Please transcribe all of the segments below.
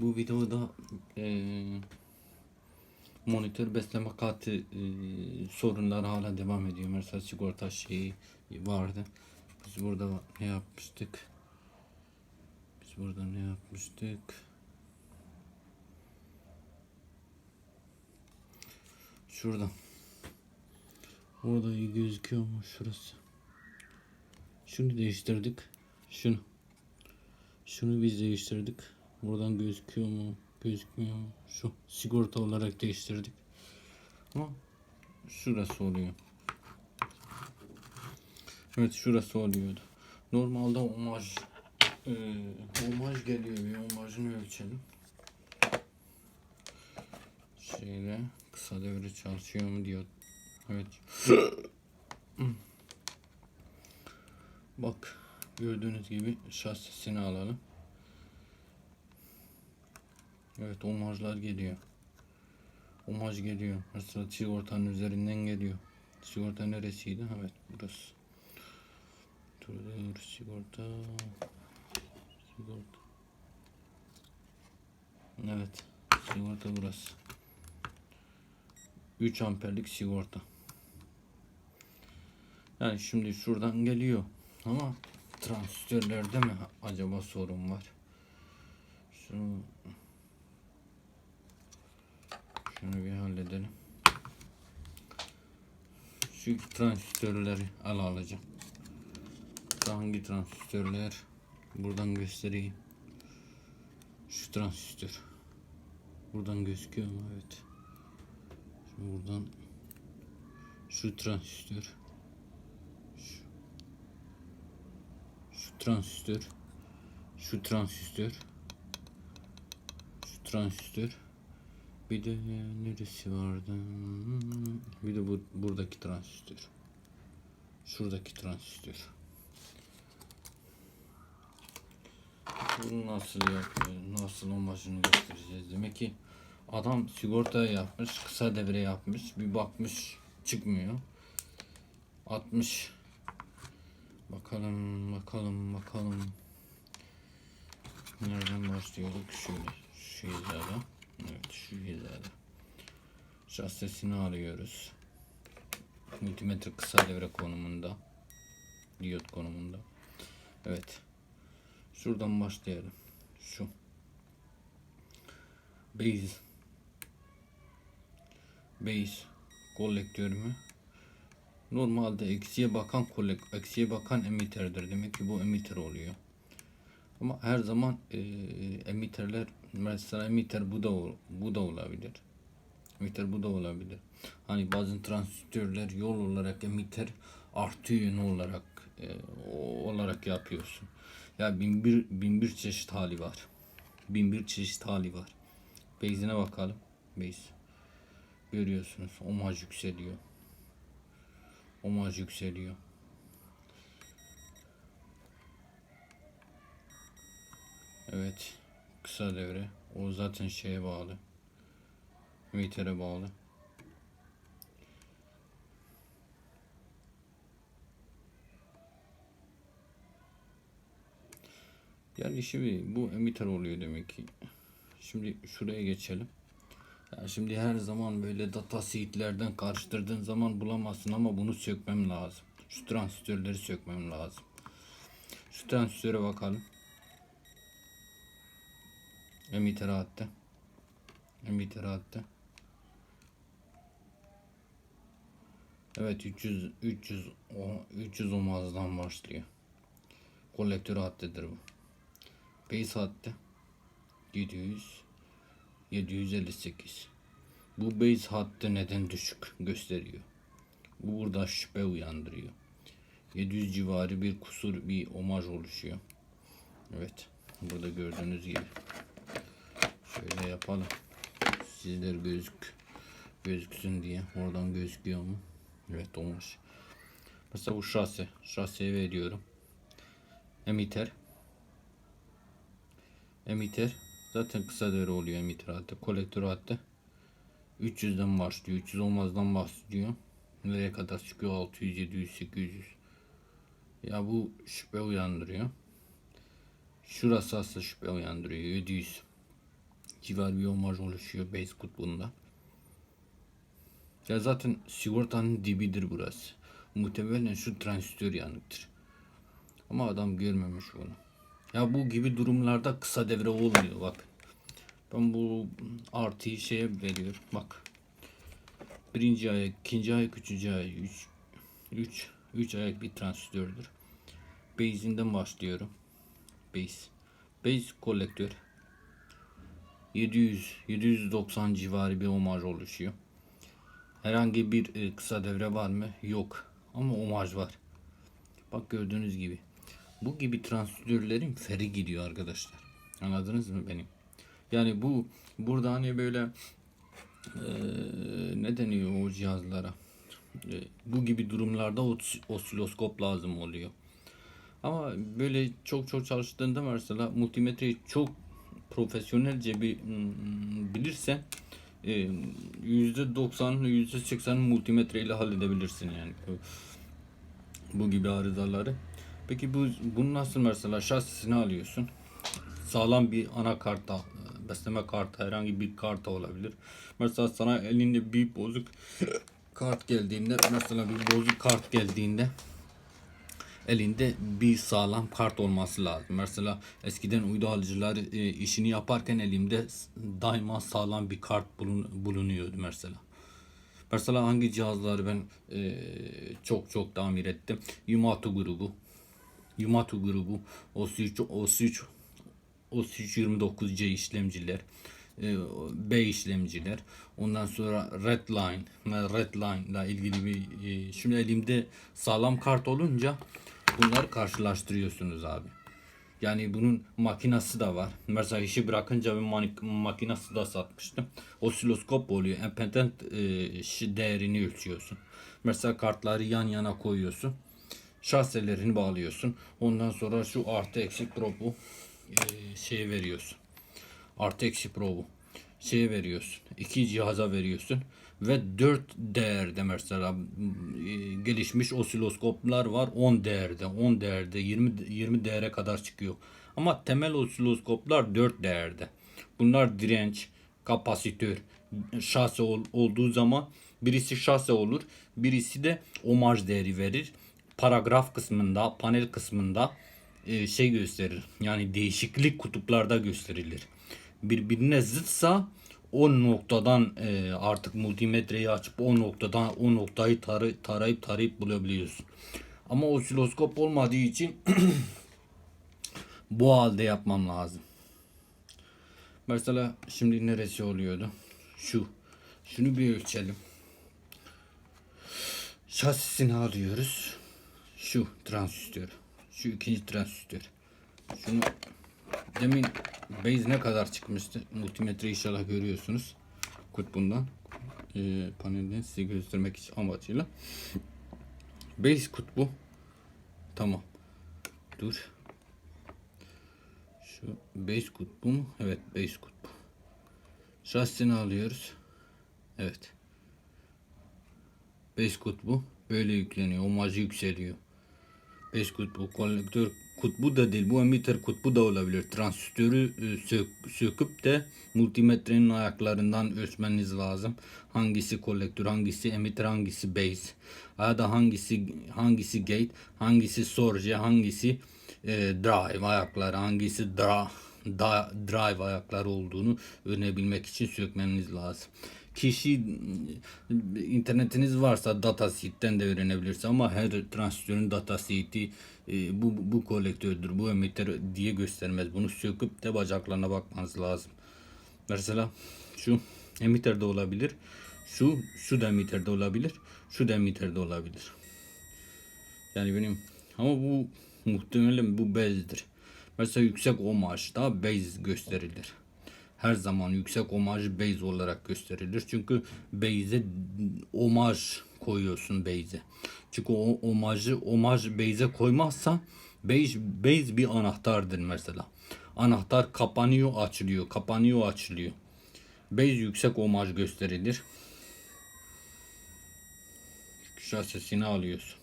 Bu videoda eee monitör besleme kartı eee sorunları hala devam ediyor. Mesela sigorta şeyi vardı. Biz burada ne yapmıştık? Biz burada ne yapmıştık? Şurada. Orada iyi gözüküyor mu şurası? Şunu değiştirdik. Şunu. Şunu biz değiştirdik. Buradan gözüküyor mu? Gözükmüyor mu? Şu sigorta olarak değiştirdik. Ama şurası oluyor. Evet şurası oluyordu. Normalde omaj e, omaj geliyor. Bir omajını ölçelim. Şeyle kısa devre çalışıyor mu diyor. Evet. Bak gördüğünüz gibi şasisini alalım. Evet omajlar geliyor. Omaj geliyor. Mesela sigortanın üzerinden geliyor. Sigorta neresiydi? Evet burası. Dur sigorta. Sigorta. Evet. Sigorta burası. 3 amperlik sigorta. Yani şimdi şuradan geliyor. Ama transistörlerde mi acaba sorun var? Şunu şunu bir halledelim. Şu transistörleri al alacağım. Hangi transistörler? Buradan göstereyim. Şu transistör. Buradan gözüküyor mu? Evet. Şimdi buradan şu transistör. Şu, şu transistör. Şu transistör. Şu transistör. Bir de neresi vardı? Bir de bu buradaki transistör. Şuradaki transistör. Bunu nasıl yapıyor? Nasıl amacını göstereceğiz? Demek ki adam sigorta yapmış, kısa devre yapmış, bir bakmış çıkmıyor. 60 Bakalım, bakalım, bakalım. Nereden başlıyorduk? Şöyle, şu hizada. Evet, şu hizada. Şasesini arıyoruz. Multimetre kısa devre konumunda. Diyot konumunda. Evet. Şuradan başlayalım. Şu. Base. Base kolektörümü normalde eksiye bakan kolek eksiye bakan emitterdir. Demek ki bu emitter oluyor. Ama her zaman e, emitterler mesela emitter bu da bu da olabilir. Emitter bu da olabilir. Hani bazı transistörler yol olarak emitter artı yönü olarak e, olarak yapıyorsun. Ya bin bir, bin bir çeşit hali var. Bin bir çeşit hali var. Base'ine bakalım. Base. Görüyorsunuz. Omaj yükseliyor. Omaj yükseliyor. Evet. Kısa devre. O zaten şeye bağlı. Emitere bağlı. Yani bir bu emitter oluyor demek ki. Şimdi şuraya geçelim. Ya şimdi her zaman böyle data sheetlerden karıştırdığın zaman bulamazsın ama bunu sökmem lazım. Şu transistörleri sökmem lazım. Şu transistöre bakalım. Emitter hattı. Emitter hattı. Evet 300 300 o 300 ohm'dan başlıyor. Kolektör hattıdır bu. Base hattı 700 758. Bu base hattı neden düşük gösteriyor? Bu burada şüphe uyandırıyor. 700 civarı bir kusur bir omaj oluşuyor. Evet. Burada gördüğünüz gibi. Yapalım. Sizler gözük gözüksün diye. Oradan gözüküyor mu? Evet olmuş. Mesela bu şase. Şaseye veriyorum. Emitter. Emitter. Zaten kısa devre oluyor emitter hattı. Kolektör hattı. 300'den başlıyor. 300 olmazdan başlıyor. Nereye kadar çıkıyor? 600, 700, 800. Ya bu şüphe uyandırıyor. Şurası aslında şüphe uyandırıyor. 700. civar bir omaj oluşuyor base kutbunda. Ya zaten sigortanın dibidir burası. Muhtemelen şu transistör yanıktır. Ama adam görmemiş bunu. Ya bu gibi durumlarda kısa devre olmuyor bak. Ben bu artıyı şeye veriyorum. Bak. Birinci ayak, ikinci ayak, üçüncü ayak, üç, üç, üç ayak bir transistördür. Base'inden başlıyorum. Base. Base kolektör. 700, 790 civarı bir omaj oluşuyor. Herhangi bir e, kısa devre var mı? Yok. Ama omaj var. Bak gördüğünüz gibi. Bu gibi transistörlerin feri gidiyor arkadaşlar. Anladınız mı benim? Yani bu burada hani böyle e, ne deniyor o cihazlara? E, bu gibi durumlarda os- osiloskop lazım oluyor. Ama böyle çok çok çalıştığında mesela multimetreyi çok profesyonelce bir mm, bilirsen e, %90 %80 multimetre ile halledebilirsin yani bu, gibi arızaları. Peki bu bunu nasıl mesela şasisini alıyorsun. Sağlam bir anakarta, besleme kartı herhangi bir karta olabilir. Mesela sana elinde bir bozuk kart geldiğinde mesela bir bozuk kart geldiğinde elinde bir sağlam kart olması lazım. Mesela eskiden uydu alıcılar e, işini yaparken elimde daima sağlam bir kart bulun, bulunuyordu mesela. Mesela hangi cihazları ben e, çok çok tamir ettim. Yamato grubu. Yamato grubu. OS3, OS3, OS329C işlemciler. e, B işlemciler. Ondan sonra Redline, Redline ile ilgili bir e, şimdi elimde sağlam kart olunca bunları karşılaştırıyorsunuz abi. Yani bunun makinası da var. Mesela işi bırakınca bir makinası da satmıştım. Osiloskop oluyor. Empetent e, değerini ölçüyorsun. Mesela kartları yan yana koyuyorsun. Şaselerini bağlıyorsun. Ondan sonra şu artı eksi probu e, şey veriyorsun. Artı eksi probu şeye veriyorsun. İki cihaza veriyorsun. Ve 4 değerde mesela e, gelişmiş osiloskoplar var 10 değerde, 10 değerde, 20 20 değere kadar çıkıyor. Ama temel osiloskoplar 4 değerde. Bunlar direnç, kapasitör, şase ol- olduğu zaman birisi şase olur, birisi de omaj değeri verir. Paragraf kısmında, panel kısmında e, şey gösterir. Yani değişiklik kutuplarda gösterilir. Birbirine zıtsa o noktadan e, artık multimetreyi açıp o noktadan o noktayı tarı, tarayıp tarayıp bulabiliyorsun. Ama osiloskop olmadığı için bu halde yapmam lazım. Mesela şimdi neresi oluyordu? Şu. Şunu bir ölçelim. Şasisini alıyoruz. Şu transistör. Şu ikinci transistör. Şunu demin base ne kadar çıkmıştı? Multimetre inşallah görüyorsunuz. Kutbundan. Ee, panelden size göstermek için amacıyla. Base kutbu. Tamam. Dur. Şu base kutbu mu? Evet base kutbu. Şahsini alıyoruz. Evet. Base kutbu böyle yükleniyor. Omajı yükseliyor. 5 kutbu kolektör kutbu da değil bu emitter kutbu da olabilir. Transistörü e, sök- söküp de multimetrenin ayaklarından ölçmeniz lazım. Hangisi kolektör, hangisi emitter, hangisi base. Ya da hangisi hangisi gate, hangisi source, hangisi e, drive ayakları, hangisi dra, da, drive ayakları olduğunu öğrenebilmek için sökmeniz lazım kişi internetiniz varsa datasheet'ten de öğrenebilirsiniz ama her transistörün datasheet'i e, bu, bu kolektördür, bu emitter diye göstermez. Bunu söküp de bacaklarına bakmanız lazım. Mesela şu emitter de olabilir. Şu şu da emitter de olabilir. Şu da emitter de olabilir. Yani benim ama bu muhtemelen bu base'dir. Mesela yüksek omajda base gösterilir. Her zaman yüksek omaj base olarak gösterilir. Çünkü base'e omaj koyuyorsun base'e. Çünkü o omajı omaj base'e koymazsan base, base bir anahtardır mesela. Anahtar kapanıyor açılıyor kapanıyor açılıyor. Base yüksek omaj gösterilir. Şasisini alıyorsun.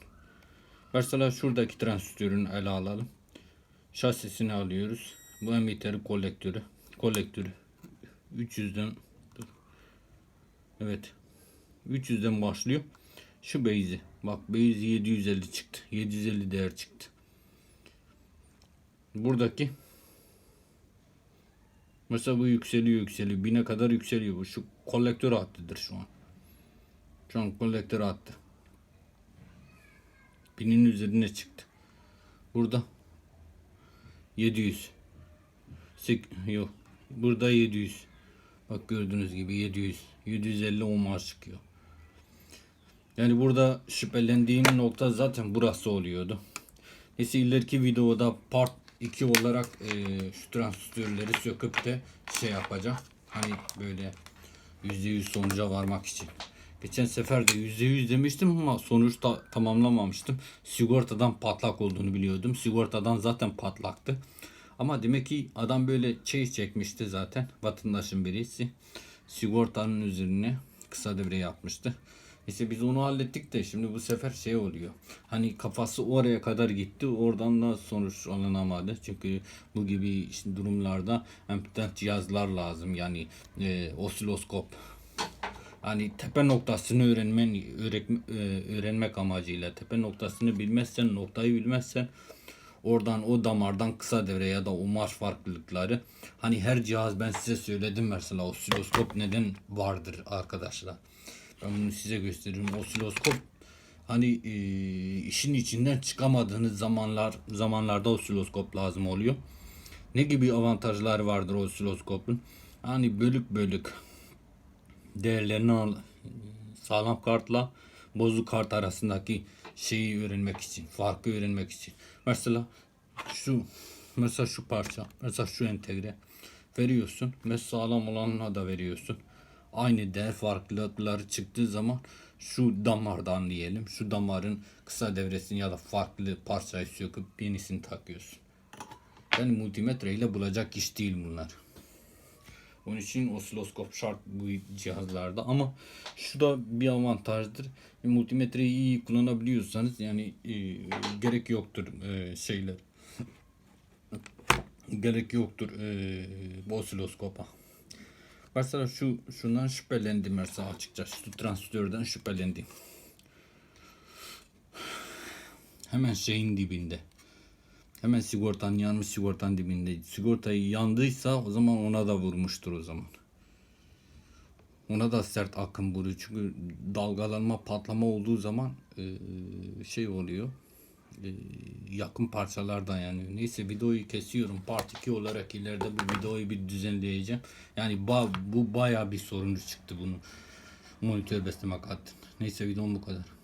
Mesela şuradaki transistörün ele alalım. Şasisini alıyoruz. Bu emitteri kolektörü. Kolektörü 300'den dur. Evet. 300'den başlıyor. Şu base'i. Bak base 750 çıktı. 750 değer çıktı. Buradaki Mesela bu yükseliyor yükseliyor. Bine kadar yükseliyor bu. Şu kolektör hattıdır şu an. Şu an kolektör hattı. Binin üzerine çıktı. Burada 700. Sek yok. Burada 700. Bak gördüğünüz gibi 700. 750 omar çıkıyor. Yani burada şüphelendiğim nokta zaten burası oluyordu. Neyse ileriki videoda part 2 olarak e, şu transistörleri söküp de şey yapacağım. Hani böyle %100 sonuca varmak için. Geçen sefer de %100 demiştim ama sonuç ta- tamamlamamıştım. Sigortadan patlak olduğunu biliyordum. Sigortadan zaten patlaktı. Ama demek ki adam böyle şey çekmişti zaten. Vatandaşın birisi. Sigortanın üzerine kısa devre yapmıştı. İşte biz onu hallettik de şimdi bu sefer şey oluyor. Hani kafası oraya kadar gitti. Oradan da sonuç alınamadı. Çünkü bu gibi işte durumlarda empitant cihazlar lazım. Yani e, osiloskop. Hani tepe noktasını öğrenmen öğretme- e, öğrenmek amacıyla tepe noktasını bilmezsen noktayı bilmezsen oradan o damardan kısa devre ya da o marş farklılıkları hani her cihaz ben size söyledim mesela osiloskop neden vardır arkadaşlar. Ben bunu size gösteririm. Osiloskop hani e, işin içinden çıkamadığınız zamanlar zamanlarda osiloskop lazım oluyor. Ne gibi avantajları vardır osiloskopun? Hani bölük bölük değerlerini al, sağlam kartla bozuk kart arasındaki şeyi öğrenmek için, farkı öğrenmek için. Mesela şu mesela şu parça, mesela şu entegre veriyorsun. Mesela sağlam olanına da veriyorsun. Aynı değer farklılıkları çıktığı zaman şu damardan diyelim. Şu damarın kısa devresini ya da farklı parçayı söküp yenisini takıyorsun. Yani multimetre ile bulacak iş değil bunlar. Onun için osiloskop şart bu cihazlarda ama şu da bir avantajdır. Multimetreyi iyi kullanabiliyorsanız yani e, gerek yoktur e, şeyler. gerek yoktur e, bu osiloskopa. Mesela şu şundan şüphelendim mesela açıkçası. Şu transistörden şüphelendim. Hemen şeyin dibinde. Hemen sigortan yanmış sigortan dibinde. Sigortayı yandıysa o zaman ona da vurmuştur o zaman. Ona da sert akım vuruyor. Çünkü dalgalanma patlama olduğu zaman e, şey oluyor. E, yakın parçalardan yani. Neyse videoyu kesiyorum. Part 2 olarak ileride bu videoyu bir düzenleyeceğim. Yani ba, bu baya bir sorunu çıktı bunun. Monitör beslemek hattın. Neyse videom bu kadar.